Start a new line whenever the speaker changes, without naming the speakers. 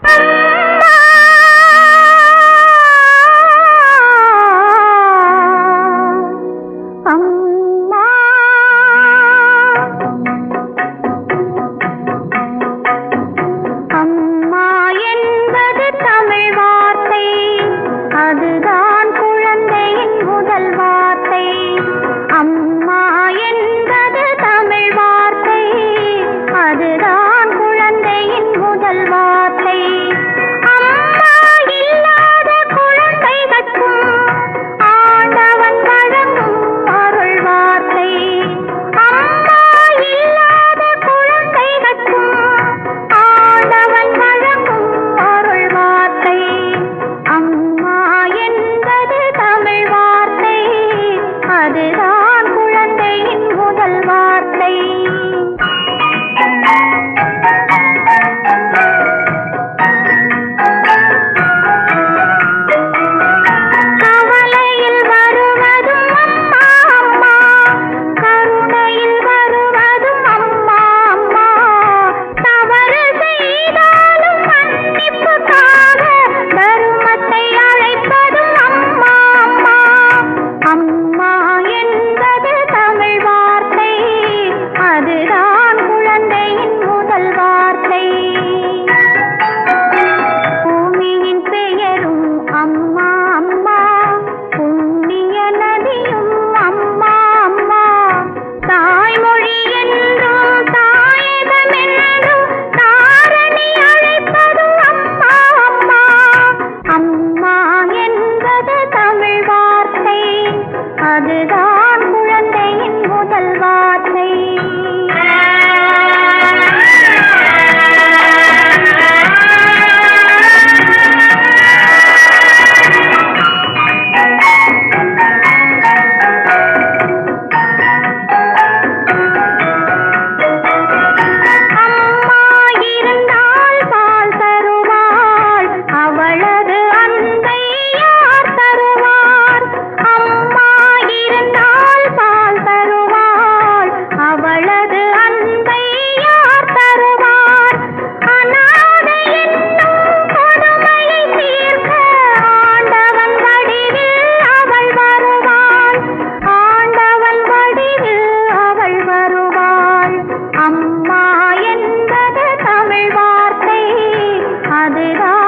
Bye. அதுதான் குழந்தையின் முதல் வார்த்தை. பூமியின் பெயரும் அம்மா அம்மா. புண்ணிய நதியும் அம்மா அம்மா. தாய்மொழி என்றும் தாயகம் என்றும் தாரணி அழைப்பதும் அம்மா அம்மா. அம்மா என்பது அம்மா என்பது தமிழ் வார்த்தை. அதுதான்